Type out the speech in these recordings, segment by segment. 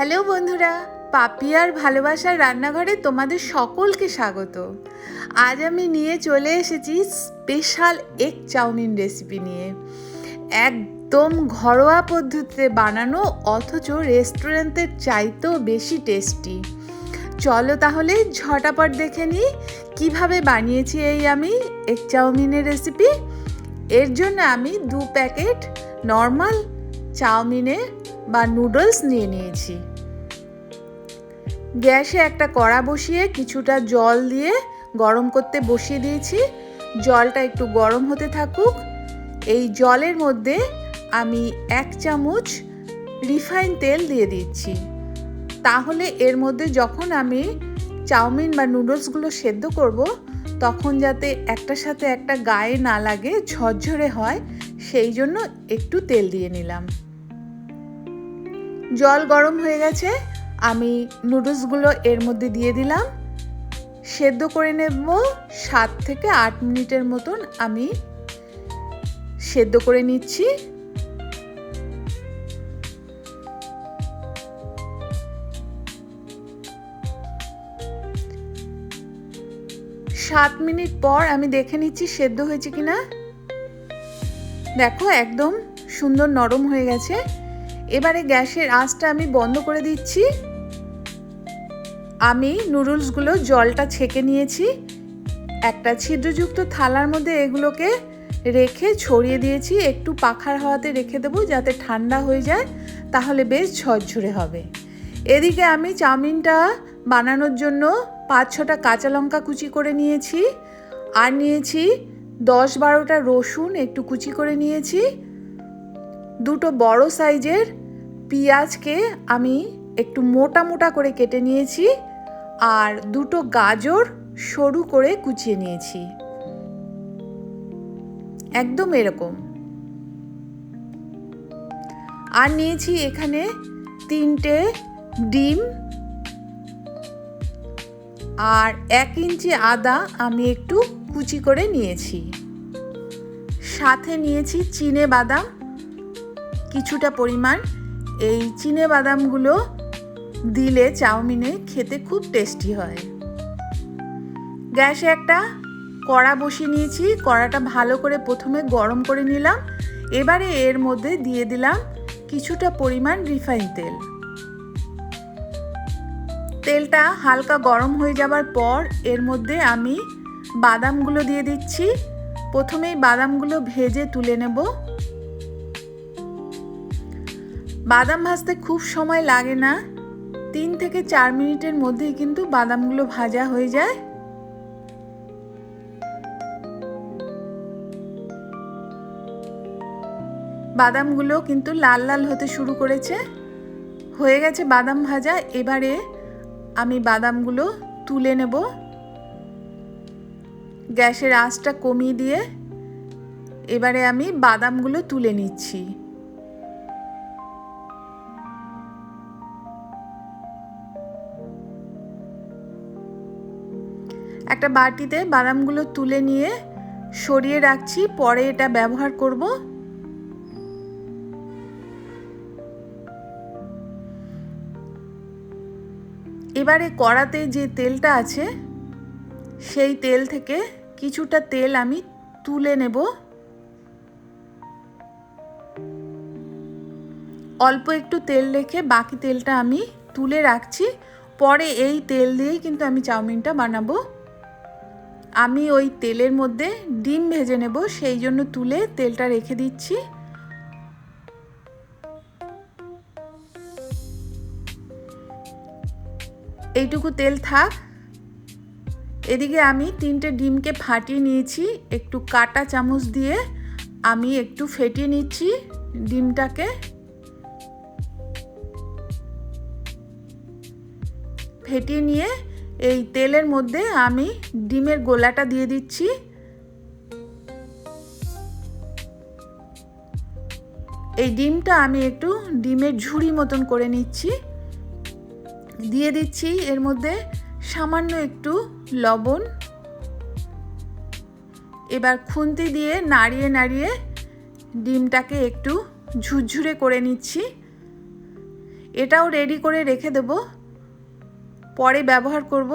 Hello বন্ধুরা, পাপিয়ার ভালোবাসার রান্নাঘরে তোমাদের সকলকে স্বাগত। আজ আমি নিয়ে চলে এসেছি স্পেশাল এগ চাউমিন রেসিপি নিয়ে। একদম ঘরোয়া পদ্ধতিতে বানানো, অথচ রেস্টুরেন্টের চাইতেও বেশি টেস্টি চলো তাহলে ঝটাপট দেখে নিই, কীভাবে বানিয়েছি এই আমি এগ চাউমিনের রেসিপি এর জন্য আমি দু প্যাকেট নর্মাল চাউমিনে বা নুডলস নিয়ে নিয়েছি। গ্যাসে একটা কড়া বসিয়ে কিছুটা জল দিয়ে গরম করতে বসিয়ে দিয়েছি। জলটা একটু গরম হতে থাকুক। এই জলের মধ্যে আমি এক চামচ রিফাইন তেল দিয়ে দিচ্ছি। তাহলে এর মধ্যে যখন আমি চাউমিন বা নুডলসগুলো সেদ্ধ করব, তখন যাতে একটার সাথে একটা গায়ে না লাগে, ঝরঝরে হয়, সেই জন্য একটু তেল দিয়ে নিলাম। জল গরম হয়ে গেছে। আমি নুডলসগুলো এর মধ্যে দিয়ে দিলাম। সেদ্ধ করে নেব সাত থেকে আট মিনিটের মতন আমি সেদ্ধ করে নিচ্ছি। সাত মিনিট পর আমি দেখে নিচ্ছি সেদ্ধ হয়েছে কিনা। দেখো একদম সুন্দর নরম হয়ে গেছে। এবারে গ্যাসের আঁচটা আমি বন্ধ করে দিচ্ছি। আমি নুডলসগুলো জলটা ছেঁকে নিয়েছি, একটা ছিদ্রযুক্ত থালার মধ্যে এগুলোকে রেখে ছড়িয়ে দিয়েছি, একটু পাখার হাওয়াতে রেখে দেবো যাতে ঠান্ডা হয়ে যায়, তাহলে বেশ ঝরঝরে হবে। এদিকে আমি চাউমিনটা বানানোর জন্য পাঁচ ছটা কাঁচা লঙ্কা কুচি করে নিয়েছি, আর নিয়েছি দশ বারোটা রসুন একটু কুচি করে নিয়েছি। দুটো বড় সাইজের পেঁয়াজকে আমি একটু মোটা মোটা করে কেটে নিয়েছি আর দুটো গাজর সরু করে কুচিয়ে নিয়েছি। একদম এরকম। আর নিয়েছি এখানে তিনটে ডিম আর এক ইঞ্চি আদা আমি একটু কুচি করে নিয়েছি। সাথে নিয়েছি চিনে বাদাম। কিছুটা পরিমাণ। এই চিনে বাদামগুলো দিলে চাউমিনে খেতে খুব টেস্টি হয়। গ্যাসে একটা কড়া বসিয়ে নিয়েছি, কড়াটা ভালো করে প্রথমে গরম করে নিলাম, এবারে এর মধ্যে দিয়ে দিলাম কিছুটা পরিমাণ রিফাইন তেল। তেলটা হালকা গরম হয়ে যাবার পর এর মধ্যে আমি বাদামগুলো দিয়ে দিচ্ছি। প্রথমেই বাদামগুলো ভেজে তুলে নেব। বাদাম ভাজতে খুব সময় লাগে না তিন থেকে চার মিনিটের মধ্যেই কিন্তু বাদামগুলো ভাজা হয়ে যায়। বাদামগুলো কিন্তু লাল লাল হতে শুরু করেছে। হয়ে গেছে বাদাম ভাজা। এবারে আমি বাদামগুলো তুলে নেব। গ্যাসের আঁচটা কমিয়ে দিয়ে এবারে আমি বাদামগুলো তুলে নিচ্ছি। একটা বাটিতে বাদামগুলো তুলে নিয়ে সরিয়ে রাখছি, পরে এটা ব্যবহার করব। এবারে কড়াতে যে তেলটা আছে, সেই তেল থেকে কিছুটা তেল আমি তুলে নেব। অল্প একটু তেল রেখে বাকি তেলটা আমি তুলে রাখছি, পরে এই তেল দিয়েই কিন্তু আমি চাউমিনটা বানাবো। আমি ওই তেলের মধ্যে ডিম ভেজে নেব, সেই জন্য তুলে তেলটা রেখে দিচ্ছি। এইটুকু তেল থাক। এদিকে আমি তিনটে ডিমকে ফাটিয়ে নিয়েছি, একটু কাটা চামচ দিয়ে আমি একটু ফেটিয়ে নিচ্ছি ডিমটাকে। ফেটিয়ে নিয়ে এই তেলের মধ্যে আমি ডিমের গোলাটা দিয়ে দিচ্ছি। এই ডিমটা আমি একটু ডিমের ঝুড়ি মতন করে নিচ্ছি। দিয়ে দিচ্ছি এর মধ্যে সামান্য একটু লবণ। এবার খুন্তি দিয়ে নাড়িয়ে নাড়িয়ে ডিমটাকে একটু ঝুরঝুরে করে নিচ্ছি। এটাও রেডি করে রেখে দেব। পরে ব্যবহার করব।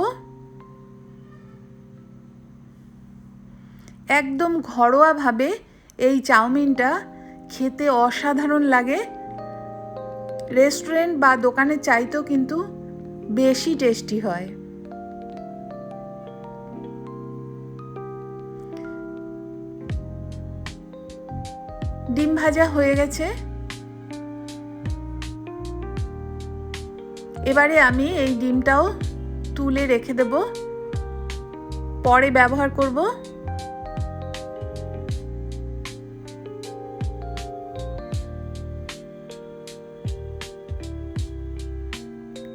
একদম ঘরোয়াভাবে এই চাউমিনটা খেতে অসাধারণ লাগে। রেস্টুরেন্ট বা দোকানের চাইতেও কিন্তু বেশি টেস্টি হয়। ডিম ভাজা হয়ে গেছে। এবারে আমি এই ডিমটাও তুলে রেখে দেব। পরে ব্যবহার করব।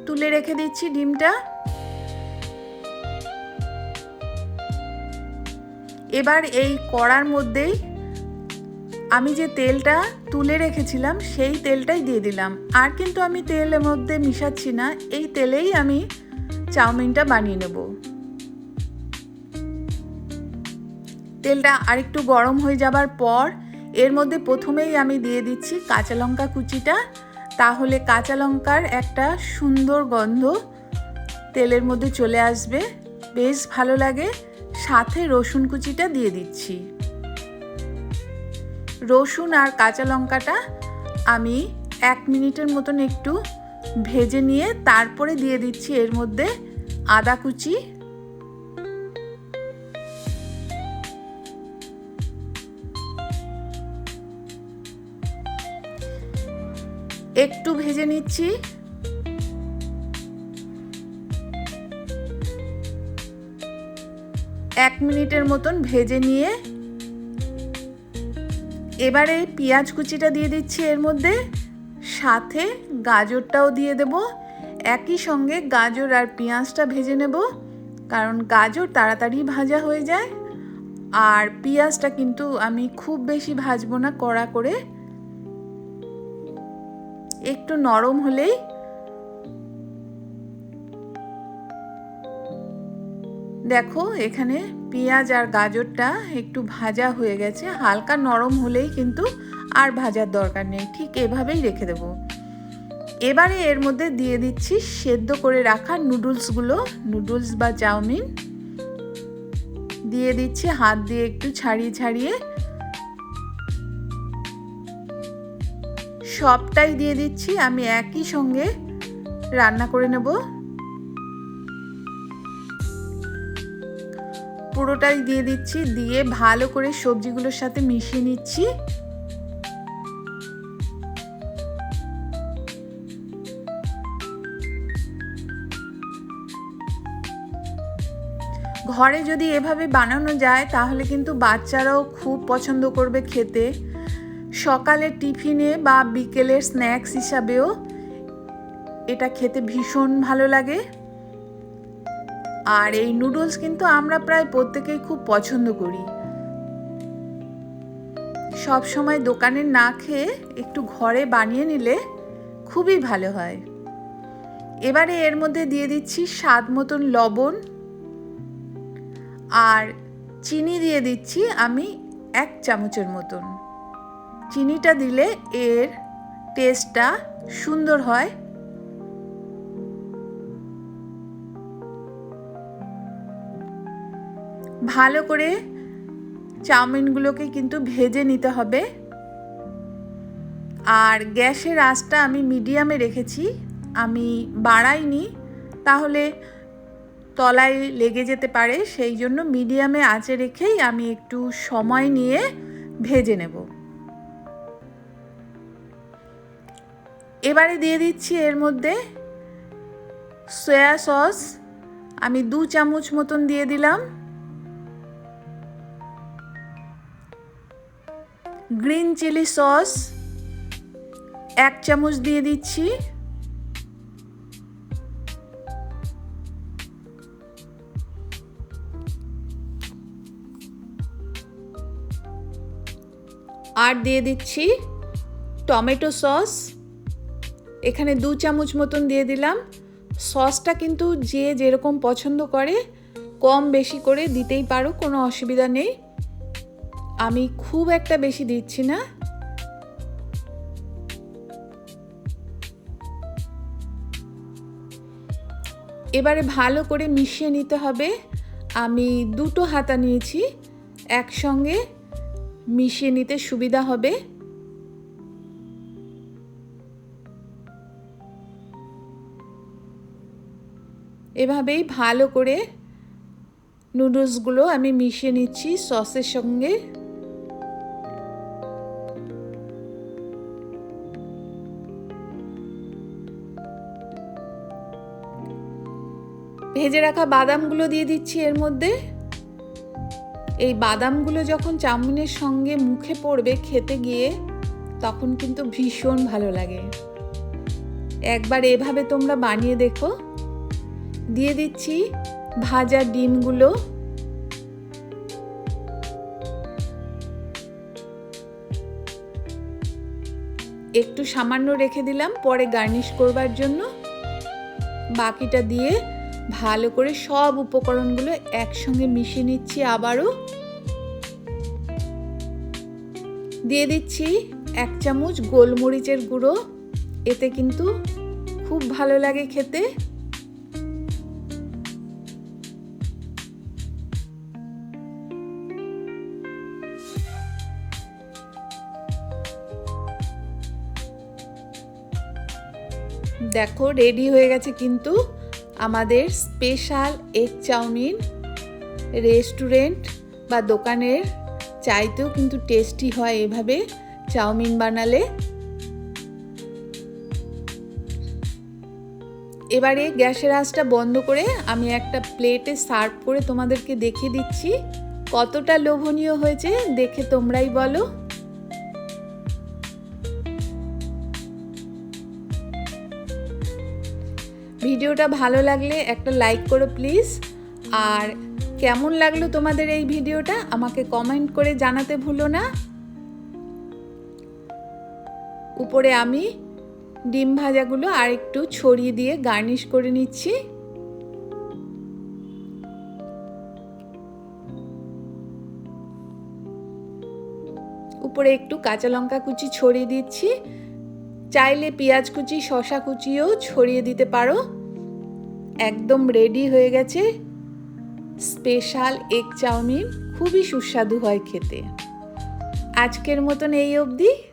তুলে রেখে দিচ্ছি ডিমটা। এবার এই কড়ার মধ্যেই আমি যে তেলটা তুলে রেখেছিলাম, সেই তেলটাই দিয়ে দিলাম। আর কিন্তু আমি তেলের মধ্যে মিশাচ্ছি না, এই তেলেই আমি চাউমিনটা বানিয়ে নেব। তেলটা আরেকটু গরম হয়ে যাবার পর, এর মধ্যে প্রথমেই আমি দিয়ে দিচ্ছি কাঁচা লঙ্কা কুচিটা। তাহলে কাঁচা লঙ্কার একটা সুন্দর গন্ধ তেলের মধ্যে চলে আসবে। বেশ ভালো লাগে। সাথে রসুন কুচিটা দিয়ে দিচ্ছি। রসুন আর কাঁচা লঙ্কাটা আমি এক মিনিটের মতন একটু ভেজে নিয়ে তারপরে দিয়ে দিচ্ছি এর মধ্যে আদা কুচি। একটু ভেজে নিচ্ছি। এক মিনিটের মতন ভেজে নিয়ে এবারে পেঁয়াজ কুচিটা দিয়ে দিচ্ছি এর মধ্যে। সাথে গাজরটাও দিয়ে দেব। একই সঙ্গে গাজর আর পেঁয়াজটা ভেজে নেব, কারণ গাজর তাড়াতাড়ি ভাজা হয়ে যায়। আর পেঁয়াজটা কিন্তু আমি খুব বেশি ভাজবো না, কড়া করে। একটু নরম হলেই দেখো, এখানে পেঁয়াজ আর গাজরটা একটু ভাজা হয়ে গেছে। হালকা নরম হলেই কিন্তু আর ভাজার দরকার নেই। ঠিক এভাবেই রেখে দেব। এবারে এর মধ্যে দিয়ে দিচ্ছি সেদ্ধ করে রাখা নুডলসগুলো, নুডলস বা চাউমিন। দিয়ে দিচ্ছি হাত দিয়ে একটু ছাড়িয়ে ছাড়িয়ে। সবটাই দিয়ে দিচ্ছি। আমি একই সঙ্গে রান্না করে নেব। পুরোটাই দিয়ে দিচ্ছি, দিয়ে ভালো করে সবজিগুলোর সাথে মিশিয়ে নিচ্ছি। ঘরে যদি এভাবে বানানো যায়, তাহলে কিন্তু বাচ্চারাও খুব পছন্দ করবে খেতে। সকালের টিফিনে বা বিকেলের স্ন্যাক্স হিসাবেও এটা খেতে ভীষণ ভালো লাগে। আর এই নুডলস কিন্তু আমরা প্রায় প্রত্যেকেই খুব পছন্দ করি। সব সময় দোকানে না খেয়ে একটু ঘরে বানিয়ে নিলে খুবই ভালো হয়। এবারে এর মধ্যে দিয়ে দিচ্ছি স্বাদ মতন লবণ আর চিনি দিয়ে দিচ্ছি আমি এক চামচের মতন। চিনিটা দিলে এর টেস্টটা সুন্দর হয় ভালো করে চাউমিনগুলোকে কিন্তু ভেজে নিতে হবে। আর গ্যাসের আঁচটা আমি মিডিয়ামে রেখেছি। আমি বাড়াইনি, তাহলে তলায় লেগে যেতে পারে। সেই জন্য মিডিয়ামে আঁচে রেখেই আমি একটু সময় নিয়ে ভেজে নেব। এবারে দিয়ে দিচ্ছি এর মধ্যে সয়া সস। আমি দু চামচ মতন দিয়ে দিলাম। গ্রিন চিলি সস, এক চামচ দিয়ে দিচ্ছি। আর দিয়ে দিচ্ছি টমেটো সস। এখানে দু চামচ মতন দিয়ে দিলাম। সসটা কিন্তু যে যেরকম পছন্দ করে, কম বেশি করে দিতেই পারো, কোনো অসুবিধা নেই। আমি খুব একটা বেশি দিচ্ছি না। এবারে ভালো করে মিশিয়ে নিতে হবে। আমি দুটো হাতা নিয়েছি, একসঙ্গে মিশিয়ে নিতে সুবিধা হবে। এভাবেই ভালো করে নুডলসগুলো আমি মিশিয়ে নিচ্ছি সসের সঙ্গে। ভেজে রাখা বাদামগুলো দিয়ে দিচ্ছি এর মধ্যে। এই বাদামগুলো যখন চাউমিনের সঙ্গে মুখে পড়বে খেতে গিয়ে, তখন কিন্তু ভীষণ ভালো লাগে। একবার এভাবে তোমরা বানিয়ে দেখো। দিয়ে দিচ্ছি ভাজা ডিমগুলো। একটু সামান্য রেখে দিলাম, পরে গার্নিশ করবার জন্য। বাকিটা দিয়ে ভালো করে সব উপকরণগুলো একসঙ্গে মিশিয়ে নিচ্ছি আবারও। দিয়ে দিচ্ছি এক চামচ গোলমরিচের গুঁড়ো। এতে কিন্তু খুব ভালো লাগে খেতে। দেখো রেডি হয়ে গেছে কিন্তু। আমাদের স্পেশাল এগ চাউমিন রেস্টুরেন্ট বা দোকানের চাইতেও কিন্তু টেস্টি হয় এভাবে চাউমিন বানালে। এবারে গ্যাসের আঁচটা বন্ধ করে আমি একটা প্লেটে সার্ভ করে তোমাদেরকে দেখিয়ে দিচ্ছি। কতটা লোভনীয় হয়েছে দেখে তোমরাই বলো। ভিডিওটা ভালো লাগলে একটা লাইক করো প্লিজ। আর কেমন লাগল তোমাদের এই ভিডিওটা আমাকে কমেন্ট করে জানাতে ভুলো না। উপরে আমি ডিম ভাজাগুলো আর একটু ছড়িয়ে দিয়ে গার্নিশ করে নিচ্ছি। উপরে একটু কাঁচা লঙ্কা কুচি ছড়িয়ে দিচ্ছি। চাইলে পেঁয়াজ কুচি শশা কুচিও ছড়িয়ে দিতে পারো। একদম রেডি হয়ে গেছে। স্পেশাল এগ চাউমিন, খুবই সুস্বাদু হয় খেতে। আজকের মতন এই অবধি।